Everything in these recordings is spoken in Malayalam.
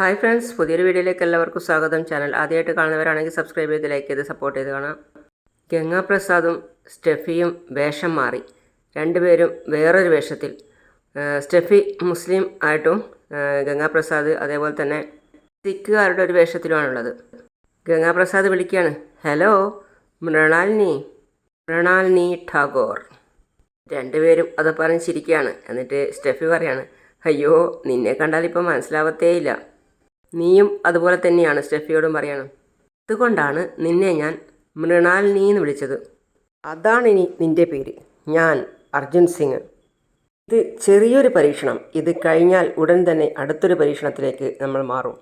ഹായ് ഫ്രണ്ട്സ് പുതിയൊരു വീഡിയോയിലേക്ക് എല്ലാവർക്കും സ്വാഗതം. ചാനൽ ആദ്യമായിട്ട് കാണുന്നവരാണെങ്കിൽ സബ്സ്ക്രൈബ് ചെയ്ത് ലൈക്ക് ചെയ്ത് സപ്പോർട്ട് ചെയ്ത് കാണാം. ഗംഗാപ്രസാദും സ്റ്റെഫിയും വേഷം മാറി. രണ്ടുപേരും വേറൊരു വേഷത്തിൽ. സ്റ്റെഫി മുസ്ലിം ആയിട്ടും ഗംഗാപ്രസാദ് അതേപോലെ തന്നെ സിഖുകാരുടെ ഒരു വേഷത്തിലുമാണുള്ളത്. ഗംഗാപ്രസാദ് വിളിക്കുകയാണ് ഹലോ മൃണാലിനി മൃണാലിനി ടാഗോർ. രണ്ടുപേരും അത് പറഞ്ഞ് ചിരിക്കുകയാണ്. എന്നിട്ട് സ്റ്റെഫി പറയാണ് അയ്യോ നിന്നെ കണ്ടാൽ ഇപ്പം മനസ്സിലാവത്തേയില്ല. നീയും അതുപോലെ തന്നെയാണ് സ്റ്റെഫിയോടും പറയണം. അതുകൊണ്ടാണ് നിന്നെ ഞാൻ മൃണാലിനി എന്ന് വിളിച്ചത്. അതാണ് ഇനി നിന്റെ പേര്. ഞാൻ അർജുൻ സിംഗ്. ഇത് ചെറിയൊരു പരീക്ഷണം. ഇത് കഴിഞ്ഞാൽ ഉടൻ തന്നെ അടുത്തൊരു പരീക്ഷണത്തിലേക്ക് നമ്മൾ മാറും.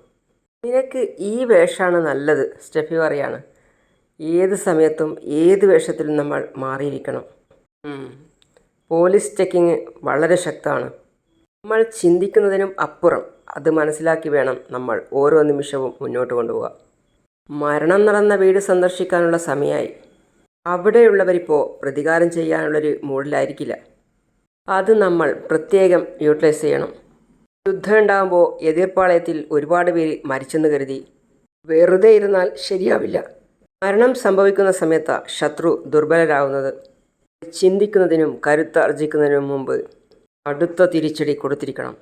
നിനക്ക് ഈ വേഷമാണ് നല്ലത് സ്റ്റെഫി പറയാണ്. ഏത് സമയത്തും ഏത് വേഷത്തിലും നമ്മൾ മാറിയിരിക്കണം. പോലീസ് ചെക്കിങ് വളരെ ശക്തമാണ്. നമ്മൾ ചിന്തിക്കുന്നതിനും അപ്പുറം അത് മനസ്സിലാക്കി വേണം നമ്മൾ ഓരോ നിമിഷവും മുന്നോട്ട് കൊണ്ടുപോകാൻ മരണം നടന്ന വീട് സന്ദർശിക്കാനുള്ള സമയമായി. അവിടെയുള്ളവരിപ്പോൾ പ്രതികാരം ചെയ്യാനുള്ളൊരു മൂഡിലായിരിക്കില്ല. അത് നമ്മൾ പ്രത്യേകം യൂട്ടിലൈസ് ചെയ്യണം. യുദ്ധം ഉണ്ടാകുമ്പോൾ എതിർപ്പാളയത്തിൽ ഒരുപാട് പേര് മരിച്ചെന്ന് കരുതി. വെറുതെ ഇരുന്നാൽ ശരിയാവില്ല. മരണം സംഭവിക്കുന്ന സമയത്താണ് ശത്രു ദുർബലരാകുന്നത് ചിന്തിക്കുന്നതിനും കരുത്താർജിക്കുന്നതിനും മുമ്പ് അടുത്ത തിരിച്ചടി കൊടുത്തിരിക്കണം.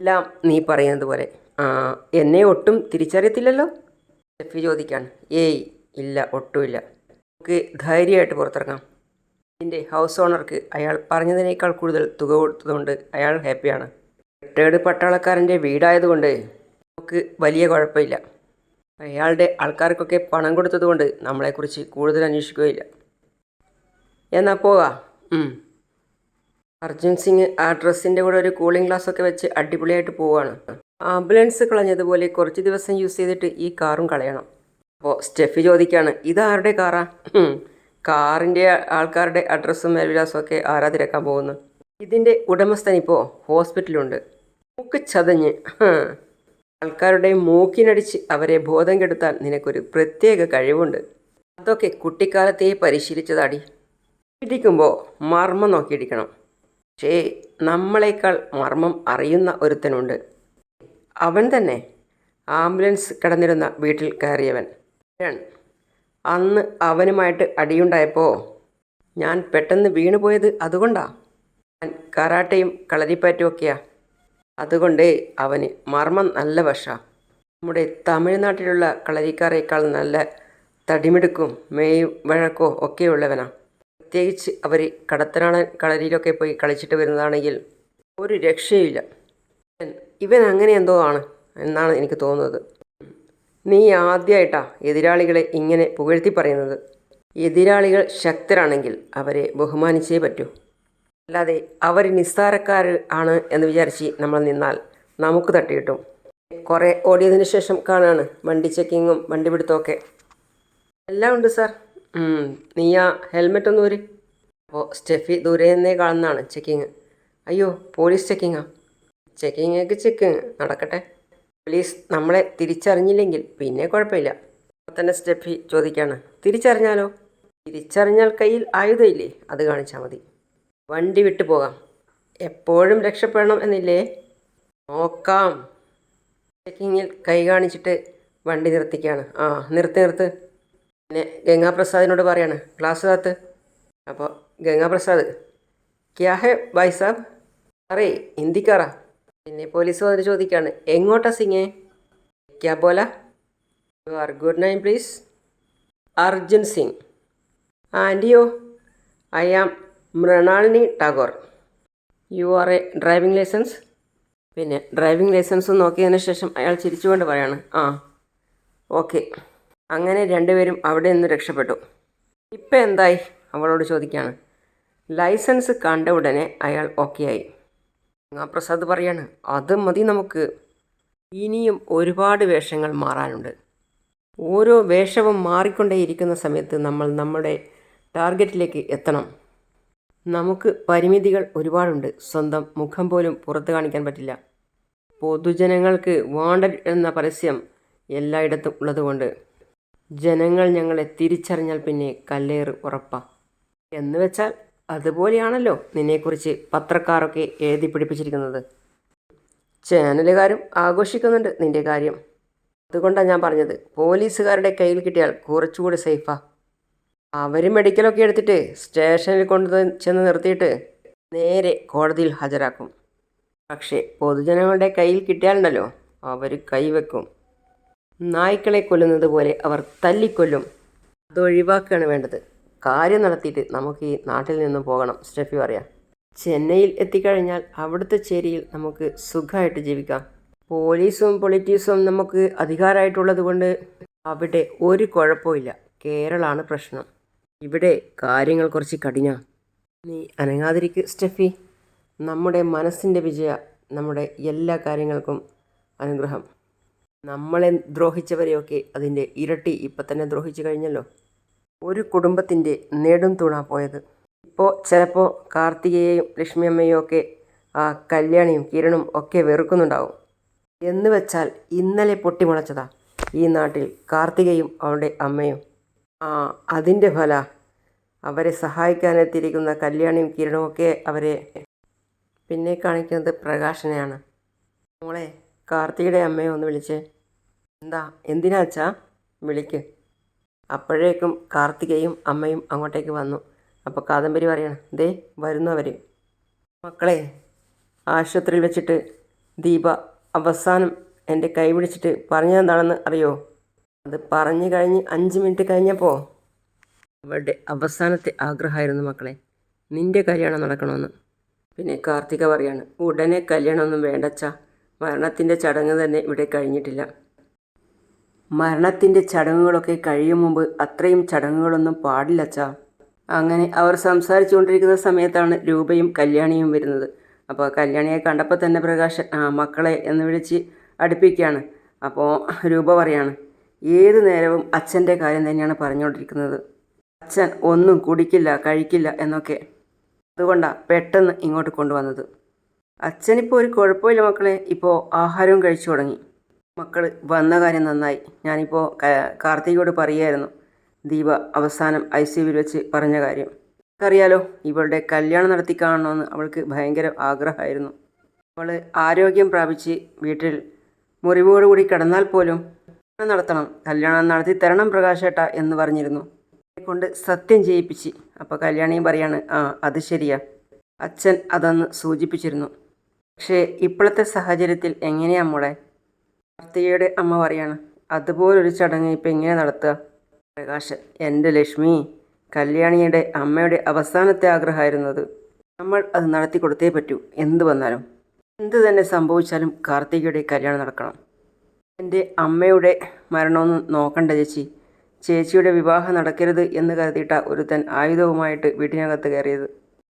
എല്ലാം നീ പറയുന്നത് പോലെ. എന്നെ ഒട്ടും തിരിച്ചറിയത്തില്ലല്ലോ? ഷെഫി ചോദിക്കാണ്. ഏയ് ഇല്ല ഒട്ടുമില്ല. നമുക്ക് ധൈര്യമായിട്ട് പുറത്തിറങ്ങാം. ഇതിന്റെ ഹൗസ് ഓണർക്ക് അയാൾ പറഞ്ഞതിനേക്കാൾ കൂടുതൽ തുക കൊടുത്തതുകൊണ്ട് അയാൾ ഹാപ്പിയാണ്. റിട്ടേർഡ് പട്ടാളക്കാരന്റെ വീടായതുകൊണ്ട് നമുക്ക് വലിയ കുഴപ്പമില്ല. അയാളുടെ ആൾക്കാർക്കൊക്കെ പണം കൊടുത്തതുകൊണ്ട് നമ്മളെക്കുറിച്ച് കൂടുതൽ അന്വേഷിക്കുകയില്ല. എന്നാൽ പോകാം. അർജുൻ സിംഗ് ആ ഡ്രസ്സിന്റെ കൂടെ ഒരു കൂളിംഗ് ഗ്ലാസ് ഒക്കെ വെച്ച് അടിപൊളിയായിട്ട് പോവുകയാണ് ആംബുലൻസ് കളഞ്ഞതുപോലെ കുറച്ച് ദിവസം യൂസ് ചെയ്തിട്ട് ഈ കാറും കളയണം. അപ്പോൾ സ്റ്റെഫി ചോദിക്കുകയാണ് ഇതാരുടെ കാറാ? കാറിന്റെ ആൾക്കാരുടെ അഡ്രസ്സും മേൽവിലാസവും ഒക്കെ ആരാ തിരക്കാൻ പോകുന്നു? ഇതിന്റെ ഉടമസ്ഥൻ ഇപ്പോൾ ഹോസ്പിറ്റലുണ്ട് മൂക്ക് ചതഞ്ഞ്. ആൾക്കാരുടെ മൂക്കിനടിച്ച് അവരെ ബോധം കെടുത്താൽ നിനക്കൊരു പ്രത്യേക കഴിവുണ്ട്. അതൊക്കെ കുട്ടിക്കാലത്തേ പരിശീലിച്ചതാടി. ഇടിക്കുമ്പോൾ മർമ്മം നോക്കിയിടിക്കണം പക്ഷേ നമ്മളെക്കാൾ മർമ്മം അറിയുന്ന ഒരുത്തനുണ്ട്. അവൻ തന്നെ ആംബുലൻസ് കിടന്നിരുന്ന വീട്ടിൽ കയറിയവൻ. അന്ന് അവനുമായിട്ട് അടിയുണ്ടായപ്പോൾ ഞാൻ പെട്ടെന്ന് വീണുപോയത് അതുകൊണ്ടാ? ഞാൻ കരാട്ടയും കളരിപ്പയറ്റും ഒക്കെയാ. അതുകൊണ്ട് അവന് മർമ്മം നല്ല വശ. നമ്മുടെ തമിഴ്നാട്ടിലുള്ള കളരിക്കാരേക്കാൾ നല്ല തടിമിടുക്കും മേയും വഴക്കോ ഒക്കെയുള്ളവനാ. പ്രത്യേകിച്ച് അവർ കടത്തനാടൻ കളരിയിലൊക്കെ പോയി കളിച്ചിട്ട് വരുന്നതാണെങ്കിൽ ഒരു രക്ഷയില്ല. ഇവൻ അങ്ങനെ എന്തോ ആണ് എന്നാണ് എനിക്ക് തോന്നുന്നത്. നീ ആദ്യമായിട്ടാ എതിരാളികളെ ഇങ്ങനെ പുകഴ്ത്തി പറയുന്നത്. എതിരാളികൾ ശക്തരാണെങ്കിൽ അവരെ ബഹുമാനിച്ചേ പറ്റൂ. അല്ലാതെ അവർ നിസ്സാരക്കാർ ആണ് എന്ന് വിചാരിച്ച് നമ്മൾ നിന്നാൽ നമുക്ക് തട്ടിയിട്ടും. കുറേ ഓടിയതിന് ശേഷം കാണാണ് വണ്ടി ചെക്കിങ്ങും വണ്ടി പിടുത്തമൊക്കെ എല്ലാം ഉണ്ട് സാർ നീ ആ ഹെൽമെറ്റ് ഒന്ന് ഒരു അപ്പോൾ സ്റ്റെഫി ദൂരെ നിന്നേ കാണുന്നതാണ് ചെക്കിങ് അയ്യോ പോലീസ് ചെക്കിങ്ങാ ചെക്കിങ്ങൊക്കെ ചെക്കിങ് നടക്കട്ടെ. പോലീസ് നമ്മളെ തിരിച്ചറിഞ്ഞില്ലെങ്കിൽ പിന്നെ കുഴപ്പമില്ല. അപ്പോൾ തന്നെ സ്റ്റെഫി ചോദിക്കാണ് തിരിച്ചറിഞ്ഞാലോ? തിരിച്ചറിഞ്ഞാൽ കയ്യിൽ ആയുധമില്ലേ അത് കാണിച്ചാൽ മതി. വണ്ടി വിട്ടു പോകാം. എപ്പോഴും രക്ഷപ്പെടണം എന്നില്ലേ? നോക്കാം. ചെക്കിങ്ങിൽ കൈ കാണിച്ചിട്ട് വണ്ടി നിർത്തിക്കുകയാണ് ആ നിർത്തി നിർത്ത്. പിന്നെ ഗംഗാപ്രസാദിനോട് പറയാണ് ക്ലാസ് താത്ത് അപ്പോൾ ഗംഗാപ്രസാദ് ക്യാ ഹെ ഭായ് സാബ്? അറേ ഹിന്ദിക്കാറാ. പിന്നെ പോലീസ് വന്നിട്ട് ചോദിക്കുകയാണ് എങ്ങോട്ടാ സിംഗേ ക്യാ Bola. You are good name please Arjun Singh. ആന്റിയോ I am Mrinalini Tagore. You are a driving licence പിന്നെ ഡ്രൈവിംഗ് ലൈസൻസ് നോക്കിയതിന് ശേഷം അയാൾ ചിരിച്ചുകൊണ്ട് പറയാണ് ആ ഓക്കെ അങ്ങനെ രണ്ടുപേരും അവിടെ നിന്ന് രക്ഷപ്പെട്ടു. ഇപ്പം എന്തായി? അവളോട് ചോദിക്കുകയാണ് ലൈസൻസ് കണ്ട ഉടനെ അയാൾ ഓക്കെ ആയി. ആ പ്രസാദ് പറയാണ് അത് മതി നമുക്ക്. ഇനിയും ഒരുപാട് വേഷങ്ങൾ മാറാനുണ്ട്. ഓരോ വേഷവും മാറിക്കൊണ്ടേയിരിക്കുന്ന സമയത്ത് നമ്മൾ നമ്മുടെ ടാർഗറ്റിലേക്ക് എത്തണം. നമുക്ക് പരിമിതികൾ ഒരുപാടുണ്ട്. സ്വന്തം മുഖം പോലും പുറത്ത് കാണിക്കാൻ പറ്റില്ല. പൊതുജനങ്ങൾക്ക് വാണ്ടഡ് എന്ന പരസ്യം എല്ലായിടത്തും ഉള്ളതുകൊണ്ട് ജനങ്ങൾ ഞങ്ങളെ തിരിച്ചറിഞ്ഞാൽ പിന്നെ കല്ലേറ് ഉറപ്പാ. എന്ന് വെച്ചാൽ അതുപോലെയാണല്ലോ നിന്നെക്കുറിച്ച് പത്രക്കാരൊക്കെ എഴുതി പിടിപ്പിച്ചിരിക്കുന്നത്. ചാനലുകാരും ആഘോഷിക്കുന്നുണ്ട് നിന്റെ കാര്യം. അതുകൊണ്ടാണ് ഞാൻ പറഞ്ഞത് പോലീസുകാരുടെ കയ്യിൽ കിട്ടിയാൽ കുറച്ചുകൂടി സേഫാ. അവർ മെഡിക്കലൊക്കെ എടുത്തിട്ട് സ്റ്റേഷനിൽ കൊണ്ടു ചെന്ന് നിർത്തിയിട്ട് നേരെ കോടതിയിൽ ഹാജരാക്കും. പക്ഷേ പൊതുജനങ്ങളുടെ കയ്യിൽ കിട്ടിയാലുണ്ടല്ലോ അവർ കൈവെക്കും. നായ്ക്കളെ കൊല്ലുന്നത് പോലെ അവർ തല്ലിക്കൊല്ലും. അത് ഒഴിവാക്കുകയാണ് വേണ്ടത്. കാര്യം നടത്തിയിട്ട് നമുക്ക് ഈ നാട്ടിൽ നിന്ന് പോകണം സ്റ്റെഫി പറയാം. ചെന്നൈയിൽ എത്തിക്കഴിഞ്ഞാൽ അവിടുത്തെ ചേരിയിൽ നമുക്ക് സുഖമായിട്ട് ജീവിക്കാം. പോലീസും പൊളിറ്റീസും നമുക്ക് അധികാരമായിട്ടുള്ളത് കൊണ്ട് അവിടെ ഒരു കുഴപ്പമില്ല കേരളമാണ് പ്രശ്നം. ഇവിടെ കാര്യങ്ങൾ കുറച്ച് കഠിന. നീ അനങ്ങാതിരിക്ക് സ്റ്റെഫി. നമ്മുടെ മനസ്സിന്റെ വിജയ നമ്മുടെ എല്ലാ കാര്യങ്ങൾക്കും അനുഗ്രഹം. നമ്മളെ ദ്രോഹിച്ചവരെയൊക്കെ അതിന്റെ ഇരട്ടി ഇപ്പം തന്നെ ദ്രോഹിച്ചു കഴിഞ്ഞല്ലോ. ഒരു കുടുംബത്തിന്റെ നേടും തൂണാ പോയത്. ഇപ്പോൾ ചിലപ്പോൾ കാർത്തികയെയും ലക്ഷ്മിയമ്മയും ഒക്കെ ആ കല്യാണിയും കിരണും ഒക്കെ വെറുക്കുന്നുണ്ടാവും. എന്ന് വെച്ചാൽ ഇന്നലെ പൊട്ടിമുളച്ചതാ ഈ നാട്ടിൽ കാർത്തികയും അവളുടെ അമ്മയും. ആ അതിന്റെ ഫല. അവരെ സഹായിക്കാനെത്തിയിരിക്കുന്ന കല്യാണിയും കിരണും ഒക്കെ അവരെ പിന്നെ കാണിക്കുന്നത് പ്രകാശനെയാണ്. മോളെ കാർത്തികയുടെ അമ്മയെ ഒന്ന് വിളിച്ചേ. എന്താ? എന്തിനാച്ചാ വിളിക്ക്. അപ്പോഴേക്കും കാർത്തികയും അമ്മയും അങ്ങോട്ടേക്ക് വന്നു. അപ്പോൾ കാദംബരി പറയണം ദേ വരുന്നവർ മക്കളെ ആശുപത്രിയിൽ വെച്ചിട്ട് ദീപ അവസാനം എന്റെ കൈ പിടിച്ചിട്ട് പറഞ്ഞതെന്താണെന്ന് അറിയോ? അത് പറഞ്ഞു കഴിഞ്ഞ് അഞ്ച് മിനിറ്റ് കഴിഞ്ഞപ്പോൾ അവളുടെ അവസാനത്തെ ആഗ്രഹമായിരുന്നു മക്കളെ നിന്റെ കല്യാണം നടക്കണമെന്ന്. പിന്നെ കാർത്തിക പറയാണ് ഉടനെ കല്യാണമൊന്നും വേണ്ടച്ചാ മരണത്തിന്റെ ചടങ്ങ് തന്നെ ഇവിടെ കഴിഞ്ഞിട്ടില്ല. മരണത്തിന്റെ ചടങ്ങുകളൊക്കെ കഴിയും മുമ്പ് അത്രയും ചടങ്ങുകളൊന്നും പാടില്ലച്ചാ അങ്ങനെ അവർ സംസാരിച്ചുകൊണ്ടിരിക്കുന്ന സമയത്താണ് രൂപയും കല്യാണിയും വരുന്നത്. അപ്പോൾ കല്യാണിയെ കണ്ടപ്പോൾ തന്നെ പ്രകാശ് മക്കളെ എന്ന് വിളിച്ച് അടുപ്പിക്കുകയാണ്. അപ്പോൾ രൂപ പറയാണ് ഏത് നേരവും അച്ഛന്റെ കാര്യം തന്നെയാണ് പറഞ്ഞുകൊണ്ടിരിക്കുന്നത്. അച്ഛൻ ഒന്നും കുടിക്കില്ല കഴിക്കില്ല എന്നൊക്കെ. അതുകൊണ്ടാണ് പെട്ടെന്ന് ഇങ്ങോട്ട് കൊണ്ടുവന്നത്. അച്ഛനിപ്പോൾ ഒരു കുഴപ്പമില്ല മക്കളെ. ഇപ്പോൾ ആഹാരവും കഴിച്ചു തുടങ്ങി. മക്കൾ വന്ന കാര്യം നന്നായി. ഞാനിപ്പോൾ കാർത്തികയോട് പറയുമായിരുന്നു ദീപ അവസാനം ഐ സി യുവിൽ വെച്ച് പറഞ്ഞ കാര്യം. അറിയാലോ ഇവളുടെ കല്യാണം നടത്തി കാണണമെന്ന് അവൾക്ക് ഭയങ്കര ആഗ്രഹമായിരുന്നു. അവൾ ആരോഗ്യം പ്രാപിച്ച് വീട്ടിൽ മുറിവോടുകൂടി കിടന്നാൽ പോലും നടത്തണം കല്യാണം നടത്തി തരണം പ്രകാശേട്ട എന്ന് പറഞ്ഞിരുന്നു. കൊണ്ട് സത്യം ചെയ്യിപ്പിച്ച്. അപ്പോൾ കല്യാണിയും പറയാണ് ആ അത് ശരിയാ. അച്ഛൻ അതൊന്ന് സൂചിപ്പിച്ചിരുന്നു. പക്ഷേ ഇപ്പോഴത്തെ സാഹചര്യത്തിൽ എങ്ങനെയാ മോളെ? കാർത്തികയുടെ അമ്മ പറയാണ് അതുപോലൊരു ചടങ്ങ് ഇപ്പം എങ്ങനെ നടത്തുക? പ്രകാശൻ എന്റെ ലക്ഷ്മി കല്യാണിയുടെ അമ്മയുടെ അവസാനത്തെ ആഗ്രഹമായിരുന്നത് നമ്മൾ അത് നടത്തി കൊടുത്തേ പറ്റൂ എന്ത് വന്നാലും. എന്ത് തന്നെ സംഭവിച്ചാലും കാർത്തികയുടെ കല്യാണം നടക്കണം. എന്റെ അമ്മയുടെ മരണമൊന്നും നോക്കണ്ട ചേച്ചി. ചേച്ചിയുടെ വിവാഹം നടക്കരുത് എന്ന് കരുതിയിട്ട ഒരുത്തൻ ആയുധവുമായിട്ട് വീട്ടിനകത്ത് കയറിയത്.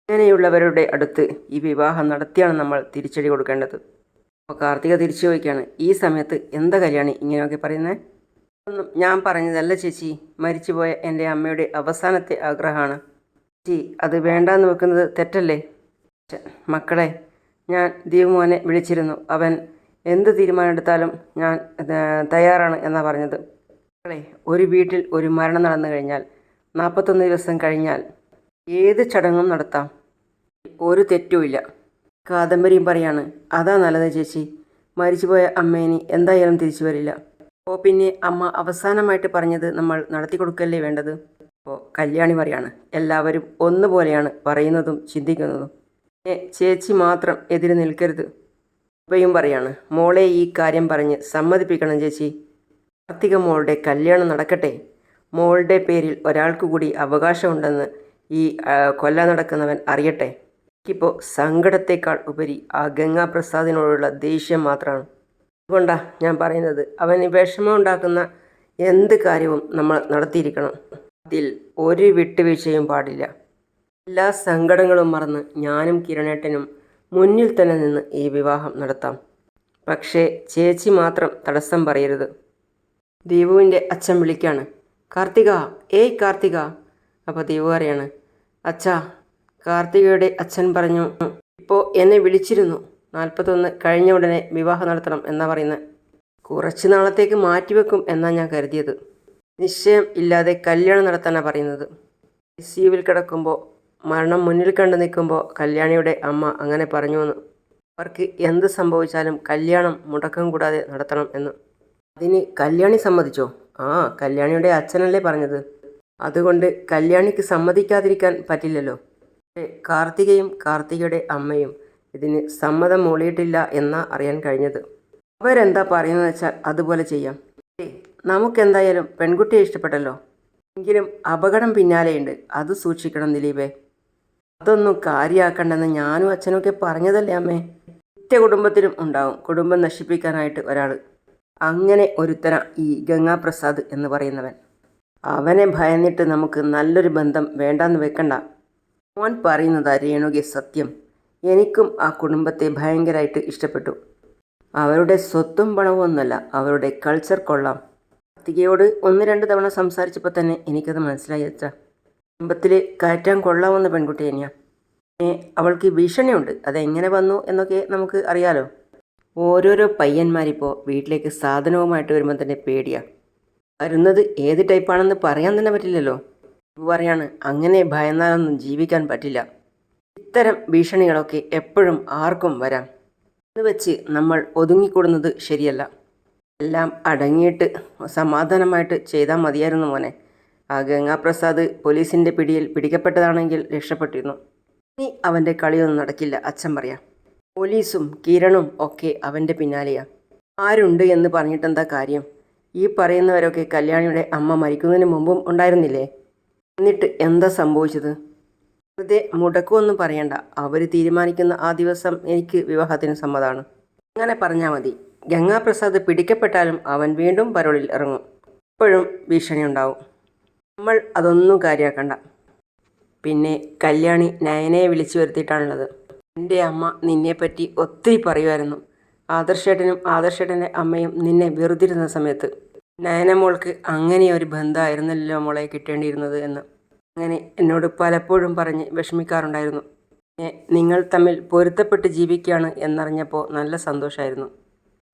ഇങ്ങനെയുള്ളവരുടെ അടുത്ത് ഈ വിവാഹം നടത്തിയാണ് നമ്മൾ തിരിച്ചടി കൊടുക്കേണ്ടത്. അപ്പോൾ കാർത്തിക തിരിച്ചു ചോദിക്കുകയാണ് ഈ സമയത്ത് എന്താ കല്യാണി? ഇങ്ങനെയൊക്കെ പറയുന്നത് ഒന്നും ഞാൻ പറഞ്ഞതല്ല ചേച്ചി മരിച്ചുപോയ എന്റെ അമ്മയുടെ അവസാനത്തെ ആഗ്രഹമാണ്. ചേച്ചി അത് വേണ്ടാന്ന് വെക്കുന്നത് തെറ്റല്ലേ? മക്കളെ ഞാൻ ദീപുമോനെ വിളിച്ചിരുന്നു. അവൻ എന്ത് തീരുമാനമെടുത്താലും ഞാൻ തയ്യാറാണ് എന്നാണ് പറഞ്ഞത്. മക്കളെ ഒരു വീട്ടിൽ ഒരു മരണം നടന്നു കഴിഞ്ഞാൽ നാൽപ്പത്തൊന്ന് ദിവസം കഴിഞ്ഞാൽ ഏത് ചടങ്ങും നടത്താം. ഒരു തെറ്റുമില്ല കാദംബരിയും പറയാണ് അതാ നല്ലത് ചേച്ചി. മരിച്ചുപോയ അമ്മേനി എന്തായാലും തിരിച്ചു വരില്ല. അപ്പോൾ പിന്നെ അമ്മ അവസാനമായിട്ട് പറഞ്ഞത് നമ്മൾ നടത്തി കൊടുക്കല്ലേ വേണ്ടത്? അപ്പോൾ കല്യാണി പറയാണ് എല്ലാവരും ഒന്നുപോലെയാണ് പറയുന്നതും ചിന്തിക്കുന്നതും. ഏ, ചേച്ചി മാത്രം എതിര് നിൽക്കരുത്. ഉപ്പയും പറയാണ് മോളെ ഈ കാര്യം പറഞ്ഞ് സമ്മതിപ്പിക്കണം ചേച്ചി. കാർത്തിക മോളുടെ കല്യാണം നടക്കട്ടെ. മോളുടെ പേരിൽ ഒരാൾക്ക് കൂടി അവകാശമുണ്ടെന്ന് ഈ കൊല്ല നടക്കുന്നവൻ അറിയട്ടെ. എനിക്കിപ്പോൾ സങ്കടത്തേക്കാൾ ഉപരി ആ ഗംഗാപ്രസാദിനോടുള്ള ദേഷ്യം മാത്രമാണ് അതുകൊണ്ടാണ് ഞാൻ പറയുന്നത് അവന് വിഷമം ഉണ്ടാക്കുന്ന എന്ത് കാര്യവും നമ്മൾ നടത്തിയിരിക്കണം. അതിൽ ഒരു വിട്ടുവീഴ്ചയും പാടില്ല. എല്ലാ സങ്കടങ്ങളും മറന്ന് ഞാനും കിരണേട്ടനും മുന്നിൽ തന്നെ നിന്ന് ഈ വിവാഹം നടത്താം. പക്ഷേ ചേച്ചി മാത്രം തടസ്സം പറയരുത്. ദീപുവിന്റെ അച്ഛൻ വിളിക്കാണ്. കാർത്തിക ഏയ് കാർത്തിക. അപ്പോൾ ദീപു പറയാണ് അച്ഛാ കാർത്തികയുടെ അച്ഛൻ പറഞ്ഞു ഇപ്പോൾ എന്നെ വിളിച്ചിരുന്നു. നാൽപ്പത്തൊന്ന് കഴിഞ്ഞ ഉടനെ വിവാഹം നടത്തണം എന്നാ പറയുന്നത് കുറച്ച് നാളത്തേക്ക് മാറ്റിവെക്കും എന്നാണ് ഞാൻ കരുതിയത്. നിശ്ചയം ഇല്ലാതെ കല്യാണം നടത്താനാണ് പറയുന്നത്. ഐ സി യുവിൽ കിടക്കുമ്പോൾ മരണം മുന്നിൽ കണ്ടു നിൽക്കുമ്പോൾ കല്യാണിയുടെ അമ്മ അങ്ങനെ പറഞ്ഞു എന്ന് അവർക്ക് എന്ത് സംഭവിച്ചാലും കല്യാണം മുടക്കം കൂടാതെ നടത്തണം എന്ന്. അതിന് കല്യാണി സമ്മതിച്ചോ? ആ കല്യാണിയുടെ അച്ഛനല്ലേ പറഞ്ഞത്. അതുകൊണ്ട് കല്യാണിക്ക് സമ്മതിക്കാതിരിക്കാൻ പറ്റില്ലല്ലോ. കാർത്തികയും കാർത്തികയുടെ അമ്മയും ഇതിന് സമ്മതം മൂളിയിട്ടില്ല എന്നാ അറിയാൻ കഴിഞ്ഞത്. അവരെന്താ പറയുന്നത് വെച്ചാൽ അതുപോലെ ചെയ്യാം. നമുക്കെന്തായാലും പെൺകുട്ടിയെ ഇഷ്ടപ്പെട്ടല്ലോ. എങ്കിലും അപകടം പിന്നാലെയുണ്ട്. അത് സൂക്ഷിക്കണം ദിലീപേ. അതൊന്നും കാര്യമാക്കണ്ടെന്ന് ഞാനും അച്ഛനൊക്കെ പറഞ്ഞതല്ലേ അമ്മേ. ഒറ്റ കുടുംബത്തിലും ഉണ്ടാവും. കുടുംബം നശിപ്പിക്കാനായിട്ട് ഒരാൾ അങ്ങനെ ഒരുത്തന ഈ ഗംഗാപ്രസാദ് എന്ന് പറയുന്നവൻ. അവനെ ഭയന്നിട്ട് നമുക്ക് നല്ലൊരു ബന്ധം വേണ്ടാന്ന് വെക്കണ്ട. മോൻ പറയുന്നതാ രേണുകെ സത്യം. എനിക്കും ആ കുടുംബത്തെ ഭയങ്കരമായിട്ട് ഇഷ്ടപ്പെട്ടു. അവരുടെ സ്വത്തും പണവും ഒന്നല്ല അവരുടെ കൾച്ചർ കൊള്ളാം. കാർത്തികയോട് ഒന്ന് രണ്ട് തവണ സംസാരിച്ചപ്പോൾ തന്നെ എനിക്കത് മനസ്സിലായി അച്ഛ. കുടുംബത്തിൽ കയറ്റാൻ കൊള്ളാവുന്ന പെൺകുട്ടി തന്നെയാണ് അവൾക്ക് ഭീഷണിയുണ്ട്. അതെങ്ങനെ വന്നു എന്നൊക്കെ നമുക്ക് അറിയാലോ. ഓരോരോ പയ്യന്മാരിപ്പോൾ വീട്ടിലേക്ക് സാധനവുമായിട്ട് വരുമ്പോൾ തന്നെ പേടിയാണ് വരുന്നത് ഏത് ടൈപ്പാണെന്ന് പറയാൻ തന്നെ പറ്റില്ലല്ലോ. പറയാണ് അങ്ങനെ ഭയന്നാലൊന്നും ജീവിക്കാൻ പറ്റില്ല. ഇത്തരം ഭീഷണികളൊക്കെ എപ്പോഴും ആർക്കും വരാം. എന്ന് വെച്ച് നമ്മൾ ഒതുങ്ങിക്കൂടുന്നത് ശരിയല്ല. എല്ലാം അടങ്ങിയിട്ട് സമാധാനമായിട്ട് ചെയ്താൽ മതിയായിരുന്നു മോനെ. ആ ഗംഗാപ്രസാദ് പോലീസിന്റെ പിടിയിൽ പിടിക്കപ്പെട്ടതാണെങ്കിൽ രക്ഷപ്പെട്ടിരുന്നു. ഇനി അവന്റെ കളിയൊന്നും നടക്കില്ല അച്ഛൻ പറയാം. പോലീസും കിരണും ഒക്കെ അവന്റെ പിന്നാലെയാ. ആരുണ്ട് എന്ന് പറഞ്ഞിട്ടെന്താ കാര്യം? ഈ പറയുന്നവരൊക്കെ കല്യാണിയുടെ അമ്മ മരിക്കുന്നതിന് മുമ്പും ഉണ്ടായിരുന്നില്ലേ? എന്നിട്ട് എന്താ സംഭവിച്ചത്? വെറുതെ മുടക്കുമൊന്നും പറയണ്ട. അവർ തീരുമാനിക്കുന്ന ആ ദിവസം എനിക്ക് വിവാഹത്തിന് സമ്മതമാണ് അങ്ങനെ പറഞ്ഞാൽ മതി. ഗംഗാപ്രസാദ് പിടിക്കപ്പെട്ടാലും അവൻ വീണ്ടും പരോളിൽ ഇറങ്ങും. ഇപ്പോഴും ഭീഷണി ഉണ്ടാവും നമ്മൾ അതൊന്നും കാര്യമാക്കണ്ട പിന്നെ കല്യാണി നയനയെ വിളിച്ചു വരുത്തിയിട്ടാണുള്ളത്. എന്റെ അമ്മ നിന്നെപ്പറ്റി ഒത്തിരി പറയുമായിരുന്നു ആദർശേട്ടനും ആദർശേട്ടന്റെ അമ്മയും നിന്നെ വെറുതിരുന്ന സമയത്ത് നയന മോൾക്ക് അങ്ങനെ ഒരു ബന്ധമായിരുന്നല്ലോ മോളെ കിട്ടേണ്ടിയിരുന്നത് എന്ന്. അങ്ങനെ എന്നോട് പലപ്പോഴും പറഞ്ഞ് വിഷമിക്കാറുണ്ടായിരുന്നു. നിങ്ങൾ തമ്മിൽ പൊരുത്തപ്പെട്ട് ജീവിക്കുകയാണ് എന്നറിഞ്ഞപ്പോൾ നല്ല സന്തോഷമായിരുന്നു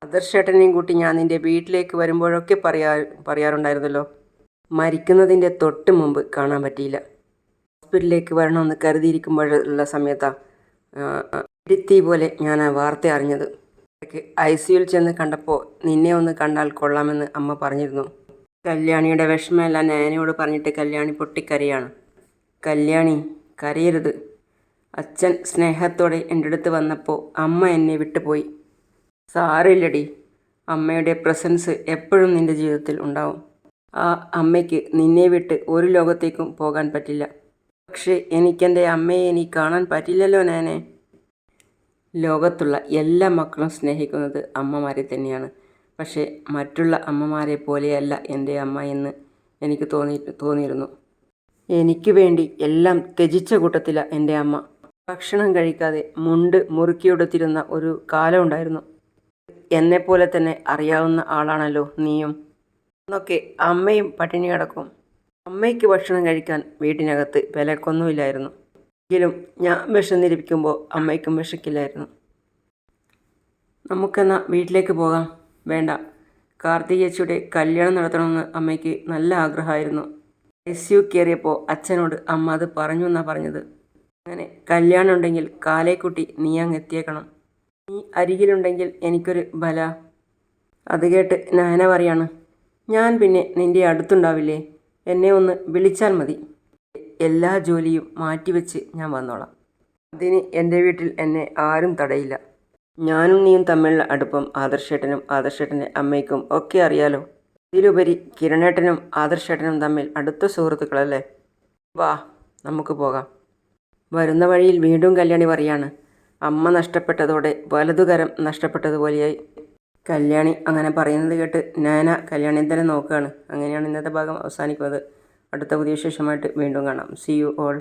ആദർശേട്ടനെയും കൂട്ടി ഞാൻ നിന്റെ വീട്ടിലേക്ക് വരുമ്പോഴൊക്കെ പറയാ പറയാറുണ്ടായിരുന്നല്ലോ. മരിക്കുന്നതിന്റെ തൊട്ട് മുമ്പ് കാണാൻ പറ്റിയില്ല. ഹോസ്പിറ്റലിലേക്ക് വരണമെന്ന് കരുതിയിരിക്കുമ്പോഴുള്ള സമയത്താണ് ഇടുത്തി പോലെ ഞാൻ ആ വാർത്ത അറിഞ്ഞത്. ഐ സിയുൽ ചെന്ന് കണ്ടപ്പോൾ നിന്നെ ഒന്ന് കണ്ടാൽ കൊള്ളാമെന്ന് അമ്മ പറഞ്ഞിരുന്നു. കല്യാണിയുടെ വിഷമമെല്ലാം നാനിയോട് പറഞ്ഞിട്ട് കല്യാണി പൊട്ടിക്കരയാണ്. കല്യാണി കരയരുത്. അച്ഛൻ സ്നേഹത്തോടെ എന്റെ അടുത്ത് വന്നപ്പോൾ അമ്മ എന്നെ വിട്ടുപോയി. സാറില്ലടി അമ്മയുടെ പ്രസൻസ് എപ്പോഴും നിന്റെ ജീവിതത്തിൽ ഉണ്ടാവും. ആ അമ്മയ്ക്ക് നിന്നെ വിട്ട് ഒരു ലോകത്തേക്കും പോകാൻ പറ്റില്ല. പക്ഷേ എനിക്കെന്റെ അമ്മയെ ഇനി കാണാൻ പറ്റില്ലല്ലോ ഞാനേ ലോകത്തുള്ള എല്ലാ മക്കളും സ്നേഹിക്കുന്നത് അമ്മമാരെ തന്നെയാണ്. പക്ഷേ മറ്റുള്ള അമ്മമാരെ പോലെയല്ല എന്റെ അമ്മ എന്ന് എനിക്ക് തോന്നി തോന്നിയിരുന്നു. എനിക്ക് വേണ്ടി എല്ലാം ത്യജിച്ച കൂട്ടത്തിലാണ് എന്റെ അമ്മ. ഭക്ഷണം കഴിക്കാതെ മുണ്ട് മുറുക്കിയെടുത്തിരുന്ന ഒരു കാലമുണ്ടായിരുന്നു എന്നെപ്പോലെ തന്നെ അറിയാവുന്ന ആളാണല്ലോ നീയും. എന്നൊക്കെ അമ്മയും പട്ടിണി കിടക്കും. അമ്മയ്ക്ക് ഭക്ഷണം കഴിക്കാൻ വീട്ടിനകത്ത് വിലക്കൊന്നുമില്ലായിരുന്നു. എങ്കിലും ഞാൻ വിശന്നിരിക്കുമ്പോൾ അമ്മയ്ക്കും വിശക്കില്ലായിരുന്നു നമുക്കെന്നാൽ വീട്ടിലേക്ക് പോകാം. വേണ്ട. കാർത്തികേച്ചിയുടെ കല്യാണം നടത്തണമെന്ന് അമ്മയ്ക്ക് നല്ല ആഗ്രഹമായിരുന്നു. എസ് യു കയറിയപ്പോൾ അച്ഛനോട് അമ്മ അത് പറഞ്ഞു എന്നാണ് പറഞ്ഞത്. അങ്ങനെ കല്യാണം ഉണ്ടെങ്കിൽ കാലേക്കുട്ടി നീ അങ്ങ് എത്തിയേക്കണം. നീ അരികിലുണ്ടെങ്കിൽ എനിക്കൊരു ബല. അത് കേട്ട് നാന പറയാണ് ഞാൻ പിന്നെ നിന്റെ അടുത്തുണ്ടാവില്ലേ? എന്നെ ഒന്ന് വിളിച്ചാൽ മതി. എല്ലാ ജോലിയും മാറ്റിവെച്ച് ഞാൻ വന്നോളാം. അതിന് എന്റെ വീട്ടിൽ എന്നെ ആരും തടയില്ല. ഞാനും നീയും തമ്മിലുള്ള അടുപ്പം ആദർശേട്ടനും ആദർശേട്ടന്റെ അമ്മയ്ക്കും ഒക്കെ അറിയാലോ. ഇതിലുപരി കിരണേട്ടനും ആദർശേട്ടനും തമ്മിൽ അടുത്ത സുഹൃത്തുക്കളല്ലേ? വാ നമുക്ക് പോകാം. വരുന്ന വഴിയിൽ വീണ്ടും കല്യാണി പറയാണ്. അമ്മ നഷ്ടപ്പെട്ടതോടെ വലതുകരം നഷ്ടപ്പെട്ടതുപോലെയായി. കല്യാണി അങ്ങനെ പറയുന്നത് കേട്ട് നാന കല്യാണി തന്നെ നോക്കുകയാണ്. അങ്ങനെയാണ് ഇന്നത്തെ ഭാഗം അവസാനിക്കുന്നത്. അടുത്ത പുതിയ വിശേഷമായിട്ട് വീണ്ടും കാണാം. C you all